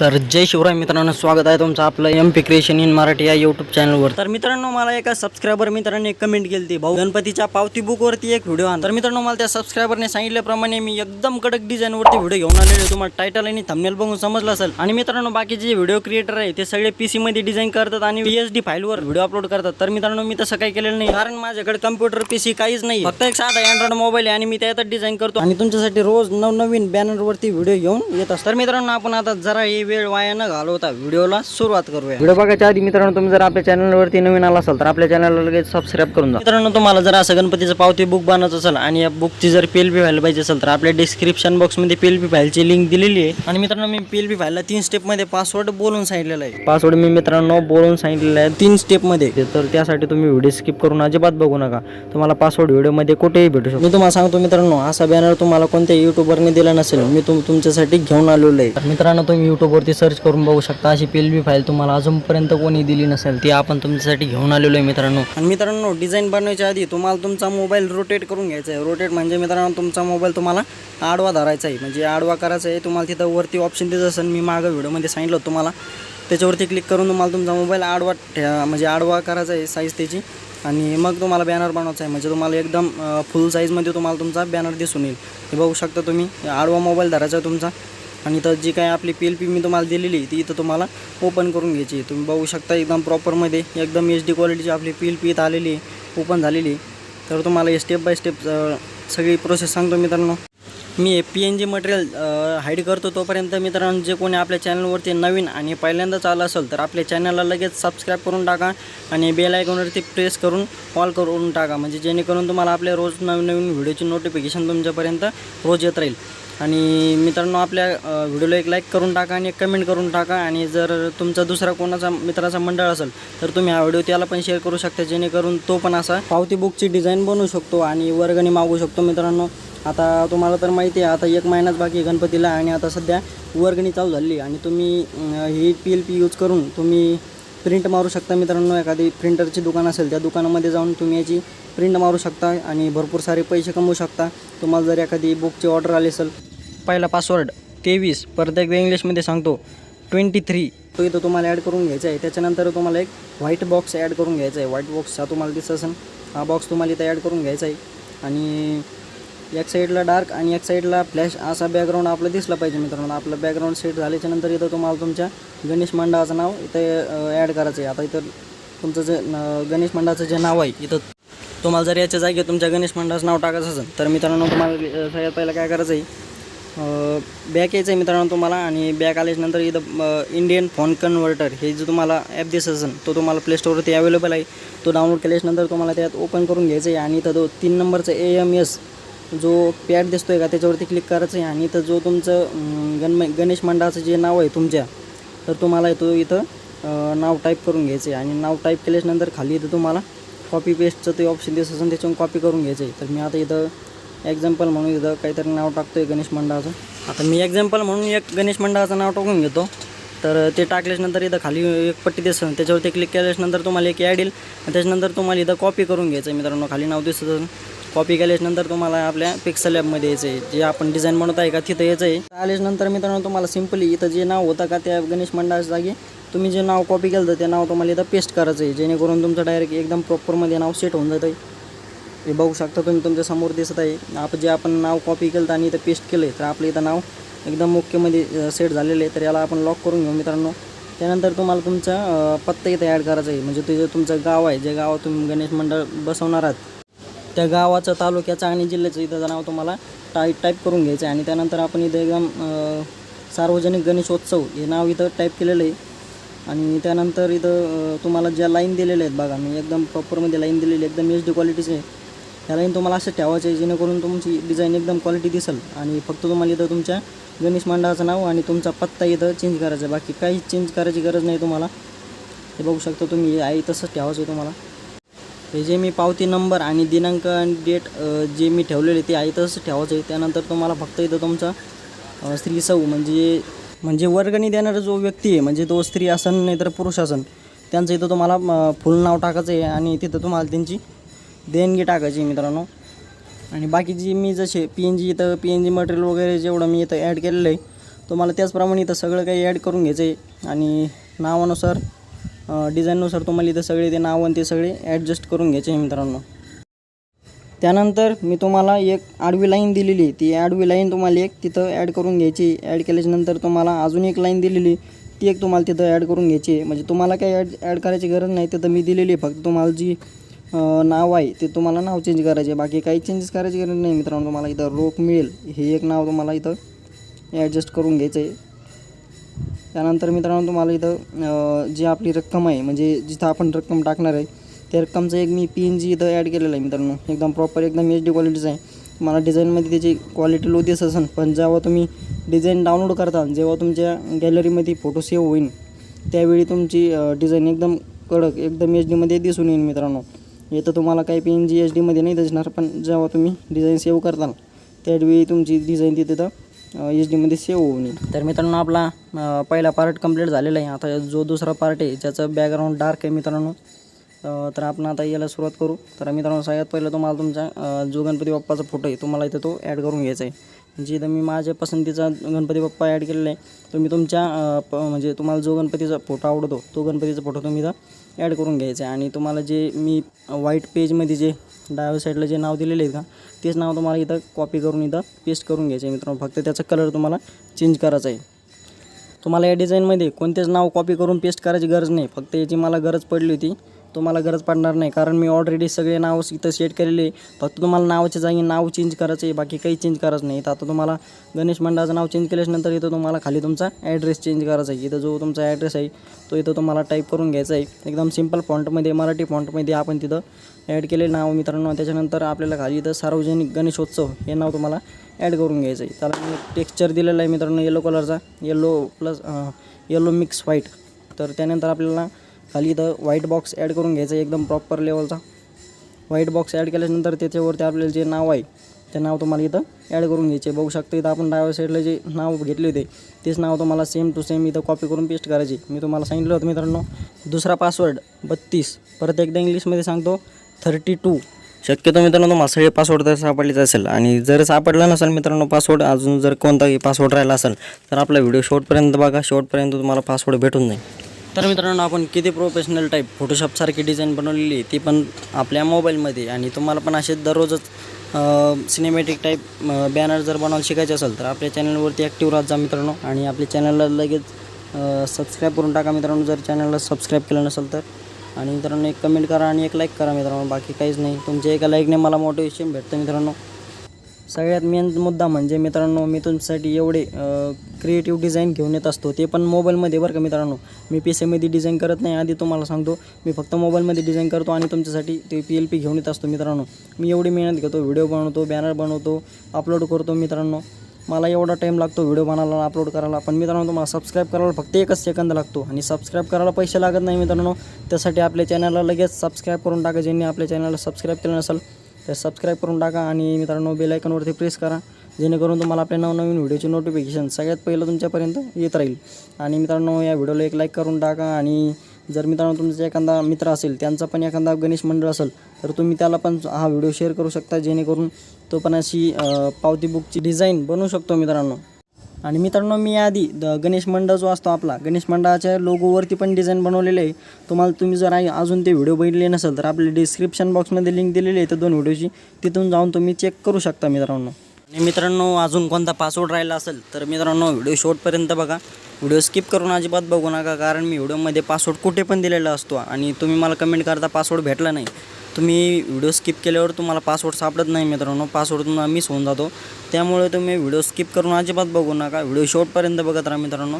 तर जय शिवराय मित्रांनो स्वागत आहे तुमचं आपलं M P creation in Marathi या यूट्यूब चॅनलवर तर मित्रांनो मला एका सबस्क्रायबर मित्रांनी एक कमेंट केली भाऊ गणपतीच्या पावती बुकवरती एक व्हिडिओ आण. तर मित्रांनो मला त्या सबस्क्रायबरने सांगितल्याप्रमाणे मी एकदम कडक डिझाईनवरती व्हिडिओ घेऊन आलेलो तुम्हाला टायटल आणि थंबनेल बघून समजलं असेल. आणि मित्रांनो बाकीचे जे व्हिडिओ क्रिएटर आहे ते सगळे पी मध्ये डिझाईन करतात आणि पी एच डी फाईलवर व्हिडिओ अपलोड करतात. तर मित्रांनो मी तसं काही केलेलं नाही कारण माझ्याकडे कम्प्युटर पी सी काहीच नाही. फक्त एक साधा अँड्रॉइड मोबाईल आहे आणि मी त्यातच डिझाईन करतो. आणि तुमच्यासाठी रोज नवनवीन बॅनरवरती व्हिडिओ घेऊन येत असतात तर मित्रांनो आपण आता जरा हे वेळ वाया न घालवता व्हिडिओला सुरुवात करूया. व्हिडिओ बघायच्या आधी मित्रांनो तुम्ही जर आपल्या चॅनलवरती नवीन आला असाल तर आपल्या चॅनलला लगेच सबस्क्राईब करून जा. मित्रांनो तुम्हाला जर असं गणपतीचं पावती बुक बनायचं असेल आणि या बुकची जर पी एल पी फाईल पाहिजे असेल तर आपल्या डिस्क्रिप्शन बॉक्समध्ये पी एल पी फाईलची लिंक दिलेली आहे. आणि मित्रांनो मी पी एल पी फाईलला तीन स्टेपमध्ये पासवर्ड बोलून सांगितलेला आहे. पासवर्ड मी मित्रांनो बोलून सांगितलेला आहे तीन स्टेपमध्ये तर त्यासाठी तुम्ही व्हिडिओ स्किप करून अजिबात बघू नका. तुम्हाला पासवर्ड व्हिडिओमध्ये कुठेही भेटू शकतो. मी तुम्हाला सांगतो मित्रांनो असा बॅनर तुम्हाला कोणत्या युट्यूबरने दिला नसेल मी तुम तुमच्यासाठी घेऊन आलेलो आहे. तर मित्रांनो तुम्ही युट्यूबवरती सर्च करून बघू शकता. अशी पी एल बी फाईल तुम्हाला अजूनपर्यंत कोणी दिली नसेल ती आपण तुमच्यासाठी घेऊन आलेलो आहे मित्रांनो. आणि मित्रांनो डिझाईन बनवायच्या आधी तुम्हाला तुमचा मोबाईल रोटेट करून घ्यायचा आहे. रोटेट म्हणजे मित्रांनो तुमचा मोबाईल तुम्हाला आडवा धरायचा आहे. म्हणजे आडवा करायचा आहे तुम्हाला तिथं वरती ऑप्शन देत असेल. मी मागं व्हिडिओमध्ये सांगितलं तुम्हाला. त्याच्यावरती क्लिक करून तुम्हाला तुमचा मोबाईल आडवा ठे- म्हणजे आडवा करायचा आहे साईज त्याची. आणि मग तुम्हाला बॅनर बनवायचा आहे. म्हणजे तुम्हाला एकदम फुल साईजमध्ये तुम्हाला तुमचा बॅनर दिसून येईल. हे बघू शकता तुम्ही. आडवा मोबाईल धरायचा आहे तुमचा. आणि तर जी काय आपली पी एल पी मी तुम्हाला दिलेली आहे, ती इथं तुम्हाला ओपन करून घ्यायची तुम्ही बघू शकता एकदम प्रॉपरमध्ये एकदम एच डी क्वालिटीची आपली पी एल पी इथं आलेली आहे ओपन झालेली आहे. तर तुम्हाला हे स्टेप बाय स्टेप सगळी प्रोसेस सांगतो मित्रांनो. मी P N G material hide करतो तोपर्यंत मित्रांनो जे कोणी आपल्या चॅनलवरती नवीन आणि पहिल्यांदाच आलं असेल तर आपल्या चॅनलला लगेच सबस्क्राईब करून टाका आणि बेल आयकॉनवरती प्रेस करून ऑल करून टाका. म्हणजे जेणेकरून तुम्हाला आपल्या रोज नवीन नवीन व्हिडिओची नोटिफिकेशन तुमच्यापर्यंत रोज येत राहील. आणि मित्रांनो आपल्या व्हिडिओला एक लाईक करून टाका आणि एक कमेंट करून टाका. आणि जर तुमचा दुसरा कोणाचा मित्राचा मंडळ असेल तर तुम्ही हा व्हिडिओ त्याला पण शेअर करू शकता. जेणेकरून तो पण असा पावती बुकची डिझाईन बनवू शकतो आणि वर्गणी मागू शकतो मित्रांनो. आता तुम्हाला तर माहिती आहे आता एक महिनाच बाकी आहे गणपतीला आणि आता सध्या वर्गणी चालू झाली आहे. आणि तुम्ही ही पी एल पी यूज करून तुम्ही प्रिंट मारू शकता मित्रांनो. एखादी प्रिंटरची दुकान असेल त्या दुकानामध्ये जाऊन तुम्ही याची प्रिंट मारू शकता आणि भरपूर सारे पैसे कमवू शकता. तुम्हाला जर एखादी बुकची ऑर्डर आली असेल पहिला पासवर्ड तेवीस परत एकदा इंग्लिशमध्ये सांगतो ट्वेंटी थ्री तो इथं तुम्हाला ॲड करून घ्यायचा आहे. त्याच्यानंतर तुम्हाला एक व्हाईट बॉक्स ॲड करून घ्यायचा आहे. व्हाईट बॉक्स हा तुम्हाला दिसत असेल. हा बॉक्स तुम्हाला इथं ॲड करून घ्यायचा आहे. आणि एक साईडला डार्क आणि एक साईडला फ्लॅश असा बॅकग्राऊंड आपलं दिसला पाहिजे मित्रांनो. आपलं बॅकग्राऊंड सेट झाल्याच्यानंतर इथं तुम्हाला तुमच्या गणेश मंडळाचं नाव इथं ॲड करायचं आहे आता इथं तुमचं जे गणेश मंडळाचं जे नाव आहे इथं तुम्हाला जर याच्या जागी तुमच्या गणेश मंडळाचं नाव टाकायचं असेल तर मित्रांनो तुम्हाला सगळ्यात पहिलं काय करायचं आहे बॅक यायचं आहे मित्रांनो तुम्हाला आणि बॅक आल्याच्यानंतर इथं इंडियन फोन कन्व्हर्टर हे जो तुम्हाला ॲप दिसत असेल तो तुम्हाला प्ले स्टोरवरती अवेलेबल आहे. तो डाउनलोड केल्याच्यानंतर तुम्हाला त्यात ओपन करून घ्यायचं आहे आणि इथं तो तीन नंबरचं ए एम एस जो पॅड दिसतो आहे का त्याच्यावरती क्लिक करायचं आहे आणि इथं जो तुमचं अं, गण गणेश मंडळाचं जे नाव आहे तुमच्या तर तुम्हाला तो इथं नाव टाईप करून घ्यायचं आहे आणि नाव टाईप केल्याच्यानंतर खाली इथं तुम्हाला कॉपी पेस्टचं ते ऑप्शन दिसत असेल त्याच्यावरून कॉपी करून घ्यायचं आहे तर मी आता इथं एक्झाम्पल म्हणून इथं काहीतरी नाव टाकतो आहे गणेश मंडळाचं. आता मी एक्झाम्पल म्हणून एक गणेश मंडळाचं नाव टाकून घेतो. तर ते टाकल्याच्यानंतर इथं खाली एक पट्टी दिसतं त्याच्यावरती क्लिक केल्याच्यानंतर तुम्हाला एक ॲड येईल. आणि त्याच्यानंतर तुम्हाला इथं कॉपी करून घ्यायचं आहे मित्रांनो. खाली नाव दिसत असेल. कॉपी केल्याच्यानंतर तुम्हाला आपल्या पिक्सल लॅबमध्ये यायचं आहे जे आपण डिझाईन बनवत आहे का तिथं यायचं आहे आल्याच्यानंतर मित्रांनो तुम्हाला सिम्पली इथं जे नाव होतं का त्या गणेश मंडळाच्या जागी तुम्ही जे नाव कॉपी केलं ते नाव तुम्हाला इथं पेस्ट करायचं आहे. जेणेकरून तुमचं डायरेक्ट एकदम प्रॉपरमध्ये नाव सेट होऊन जातं आहे हे बघू शकता तुम्ही तुमच्यासमोर दिसत आहे. आपण जे आपण नाव कॉपी केलं आणि इथं पेस्ट केलं आहे तर आपलं इथं नाव एकदम मुख्यमध्ये सेट झालेलं आहे. तर याला आपण लॉक करून घेऊ मित्रांनो. त्यानंतर तुम्हाला तुमचा पत्ता इथं ॲड करायचा आहे. म्हणजे ते जे तुमचं गाव आहे जे गावात तुम्ही गणेश मंडळ बसवणार आहात त्या गावाचं तालुक्याचं आणि जिल्ह्याचं इथं नाव तुम्हाला टाईप टाईप करून घ्यायचं आहे. आणि त्यानंतर आपण इथं एकदम सार्वजनिक गणेशोत्सव हे नाव इथं टाईप केलेलं आहे. आणि त्यानंतर इथं तुम्हाला ज्या लाईन दिलेल्या आहेत बघा मी एकदम प्रॉपरमध्ये लाईन दिलेली आहे. एकदम एच डी क्वालिटीचे आहे. ह्या लाईन तुम्हाला असं ठेवायचं आहे जेणेकरून तुमची डिझाईन एकदम क्वालिटी दिसेल. आणि फक्त तुम्हाला इथं तुमच्या गणेश मंडळाचं नाव आणि तुमचा पत्ता इथं चेंज करायचा आहे. बाकी काहीच चेंज करायची गरज नाही तुम्हाला. हे बघू शकता तुम्ही आई तसंच ठेवायचं आहे तुम्हाला. हे जे मी पावती नंबर आणि दिनांक आणि डेट जे मी ठेवलेले ते आहे तसंच ठेवायचं आहे. त्यानंतर तुम्हाला फक्त इथं तुमचा स्त्री सौ म्हणजे म्हणजे वर्गणी देणारा जो व्यक्ती आहे म्हणजे तो स्त्री असन नाही तर पुरुष असन त्यांचं इथं तुम्हाला फुल नाव टाकायचं आहे आणि तिथं तुम्हाला त्यांची देणगी टाकायची आहे मित्रांनो. आणि बाकीची मी जसे पी एन जी इथं पी एन जी मटेरियल वगैरे जेवढं मी इथं ॲड केलेलं आहे तुम्हाला त्याचप्रमाणे इथं सगळं काही ॲड करून घ्यायचं आहे. आणि नावानुसार डिझाईननुसार तुम्हाला इथं सगळे ते नाव आणि ते सगळे ॲडजस्ट करून घ्यायचे आहे मित्रांनो. त्यानंतर मी तुम्हाला एक आडवी लाईन दिलेली आहे. ती आडवी लाईन तुम्हाला एक तिथं ॲड करून घ्यायची ॲड केल्याच्यानंतर तुम्हाला अजून एक लाईन दिलेली ती एक तुम्हाला तिथं ॲड करून घ्यायची आहे. म्हणजे तुम्हाला काही ॲड ॲड करायची गरज नाही. तिथं मी दिलेली आहे. फक्त तुम्हाला जी नाव आहे ते तुम्हाला नाव चेंज करायचे बाकी काही चेंजेस करायची गरज नाही मित्रांनो. तुम्हाला इथं रोख मिळेल. हे एक नाव तुम्हाला इथं ॲडजस्ट करून घ्यायचं आहे. त्यानंतर मित्रांनो तुम्हाला इथं जी आपली रक्कम आहे म्हणजे जिथं आपण रक्कम टाकणार आहे त्या रक्कमचं एक मी पी एन जी इथं ॲड केलेलं आहे मित्रांनो. एकदम प्रॉपर एकदम एच डी क्वालिटीचं आहे. तुम्हाला डिझाईनमध्ये त्याची क्वालिटी लो दिसत असेल पण जेव्हा तुम्ही डिझाईन डाउनलोड करता जेव्हा तुमच्या गॅलरीमध्ये फोटो सेव्ह होईल त्यावेळी तुमची डिझाईन एकदम कडक एकदम एच डीमध्ये दिसून येईल मित्रांनो. इथं तुम्हाला काही पी एन जी एच डीमध्ये नाही दिसणार पण जेव्हा तुम्ही डिझाईन सेव्ह करताल त्यावेळी तुमची डिझाईन तिथं एच डीमध्ये सेव्ह होऊन. येईल तर मित्रांनो आपला पहिला पार्ट कंप्लीट झालेला आहे. आता जो दुसरा पार्ट आहे ज्याचं बॅकग्राऊंड डार्क आहे मित्रांनो तर आपण आता याला सुरुवात करू. तर मित्रांनो सगळ्यात पहिलं तुम्हाला तुमचा जो गणपती बाप्पाचा फोटो आहे तुम्हाला इथं तो ॲड करून घ्यायचा आहे. जिथं इथं मी माझ्या पसंतीचा गणपती बाप्पा ॲड केलेला आहे. तुम्ही तुमच्या प म्हणजे तुम्हाला जो गणपतीचा फोटो आवडतो तो गणपतीचा फोटो तुम्ही इथं ॲड करून घ्यायचा आहे. आणि तुम्हाला जे मी व्हाईट पेजमध्ये जे डाव्या साईडला जे नाव दिलेले आहेत का तेच नाव तुम्हाला इथं कॉपी करून इथं पेस्ट करून घ्यायचं आहे मित्रांनो. फक्त त्याचा कलर तुम्हाला चेंज करायचा आहे. तुम्हाला या डिझाईनमध्ये कोणतेच नाव कॉपी करून पेस्ट करायची गरज नाही. फक्त याची मला गरज पडली होती. तुम्हाला गरज पडणार नाही. कारण मी ऑलरेडी सगळे नाव इथं सेट केलेले आहे. फक्त तुम्हाला नावाच्या जागी नाव चेंज करायचं आहे. बाकी काही चेंज करायचं नाही. तर आता तुम्हाला गणेश मंडळाचं नाव चेंज केल्याच्यानंतर इथं तुम्हाला खाली तुमचा ॲड्रेस चेंज करायचा आहे. इथं जो तुमचा ॲड्रेस आहे तो इथं तुम्हाला टाईप करून घ्यायचा आहे. एकदम सिंपल फॉन्टमध्ये मराठी फॉन्टमध्ये आपण तिथं ॲड केलेलं नाव मित्रांनो. त्याच्यानंतर आपल्याला खाली इथं सार्वजनिक गणेशोत्सव हे नाव तुम्हाला ॲड करून घ्यायचं आहे. त्याला मी टेक्स्चर दिलेला आहे मित्रांनो येलो कलरचा yellow plus yellow mix white तर त्यानंतर आपल्याला खाली इथं व्हाईट बॉक्स ॲड करून घ्यायचं एकदम प्रॉपर लेवलचा व्हाईट बॉक्स ॲड केल्यानंतर त्याच्यावरती आपल्याला जे नाव आहे ते नाव तुम्हाला इथं ॲड करून घ्यायचे. बघू शकतो इथं आपण डाव्या साईडला जे नाव घेतले होते तेच नाव तुम्हाला सेम टू सेम इथं कॉपी करून पेस्ट करायचे. मी तुम्हाला सांगितलं होतं मित्रांनो दुसरा पासवर्ड बत्तीस. परत एकदा इंग्लिशमध्ये सांगतो थर्टी टू शक्यतो मित्रांनो तुम्हाला सगळे पासवर्ड तर सापडलेच असेल. आणि जर सापडला नसेल मित्रांनो पासवर्ड अजून जर कोणताही पासवर्ड राहिला असेल तर आपला व्हिडिओ शेवटपर्यंत बघा. शेवटपर्यंत तुम्हाला पासवर्ड भेटून जाईल. तर मित्रांनो आपण किती प्रोफेशनल टाईप फोटोशॉपसारखी डिझाईन बनवलेली ती पण आपल्या मोबाईलमध्ये आणि तुम्हाला पण असे दररोजच सिनेमॅटिक टाईप बॅनर जर बनवायला शिकायचे असेल तर आपल्या चॅनलवरती ॲक्टिव्ह राहत जा मित्रांनो. आणि आपल्या चॅनलला लगेच सबस्क्राईब करून टाका मित्रांनो. जर चॅनलला सबस्क्राईब केलं नसेल तर. आणि मित्रांनो एक कमेंट करा आणि एक लाईक करा मित्रांनो. बाकी काहीच नाही. तुमच्या एका लाईकने मला मोटिवेशन भेटतं मित्रांनो. सगळ्यात मेन मुद्दा म्हणजे मित्रांनो मी तुमच्यासाठी एवढे क्रिएटिव्ह डिझाईन घेऊन येत असतो. ते पण मोबाईलमध्ये बरं का मित्रांनो? मी पी सीमध्ये डिझाईन करत नाही. आधी तुम्हाला सांगतो मी फक्त मोबाईलमध्ये डिझाईन करतो आणि तुमच्यासाठी ते पी एल पी घेऊन येत असतो मित्रांनो. मी एवढी मेहनत घेतो व्हिडिओ बनवतो बॅनर बनवतो अपलोड करतो मित्रांनो. मला एवढा टाईम लागतो व्हिडिओ बनायला अपलोड करायला. पण मित्रांनो तुम्हाला सबस्क्राईब करायला फक्त एकच सेकंद लागतो. आणि सबस्क्राईब करायला पैसे लागत नाही मित्रांनो. त्यासाठी आपल्या चॅनलला लगेच सबस्क्राईब करून टाका ज्यांनी आपल्या चॅनलला सबस्क्राईब केलं नसेल. तर सबस्क्राईब करून टाका आणि मित्रांनो बेलायकनवरती प्रेस करा. जेणेकरून तुम्हाला आपल्या नवनवीन व्हिडिओचे नोटिफिकेशन सगळ्यात पहिलं तुमच्यापर्यंत येत राहील. आणि मित्रांनो या व्हिडिओला एक लाईक करून टाका आणि जर मित्रांनो तुमचा एखादा मित्र असेल त्यांचा पण एखादा गणेश मंडळ असेल तर तुम्ही त्याला पण हा व्हिडिओ शेअर करू शकता. जेणेकरून तो पण अशी पावती बुकची डिझाईन बनवू शकतो मित्रांनो. आणि मित्रांनो मी आधी द गणेश मंडळ जो असतो आपला गणेश मंडळाच्या लोगोवरती पण डिझाईन बनवलेले आहे. तुम्हाला तुम्ही जर अजून ते व्हिडिओ बघितले नसेल तर आपल्या डिस्क्रिप्शन बॉक्समध्ये लिंक दिलेली आहे तर दोन व्हिडिओची तिथून जाऊन तुम्ही चेक करू शकता मित्रांनो. आणि मित्रांनो अजून कोणता पासवर्ड राहिला असेल तर मित्रांनो व्हिडिओ शॉर्टपर्यंत बघा. व्हिडिओ स्किप करून अजिबात बघू नका कारण मी व्हिडिओमध्ये पासवर्ड कुठे पण दिलेला असतो. आणि तुम्ही मला कमेंट करता पासवर्ड भेटला नाही. तुम्ही व्हिडिओ स्किप केल्यावर तुम्हाला पासवर्ड सापडत नाही मित्रांनो. पासवर्ड तुम्हाला मिस होऊन जातो. त्यामुळे तुम्ही व्हिडिओ स्किप करून अजिबात बघू नका. व्हिडिओ शॉर्टपर्यंत बघत राहा मित्रांनो.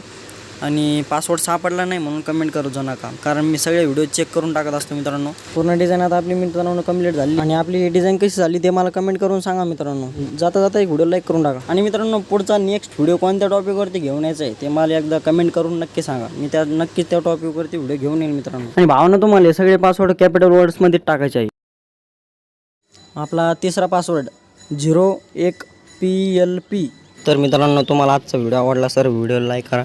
आणि पासवर्ड सापडला नाही म्हणून कमेंट करू जाऊ नका. कारण मी सगळे व्हिडिओ चेक करून टाकत असतो मित्रांनो. पूर्ण डिझाईन आता आपली मित्रांनो कंप्लीट झाली. आणि आपली डिझाईन कशी झाली ते मला कमेंट करून सांगा मित्रांनो. जाता जाता एक व्हिडिओ लाईक करून टाका. आणि मित्रांनो पुढचा नेक्स्ट व्हिडिओ कोणत्या टॉपिकवरती घेऊन यायचा आहे ते मला एकदा कमेंट करून नक्की सांगा. मी त्या नक्कीच त्या टॉपिकवरती व्हिडिओ घेऊन येईल मित्रांनो. आणि भावना तुम्हाला हे सगळे पासवर्ड कॅपिटल वर्ड्समध्ये टाकायचे आहे. आपला तिसरा पासवर्ड झिरो एक पी एल पी तर मित्रांनो तुम्हाला आजचा व्हिडिओ आवडला सर व्हिडिओ लाईक करा.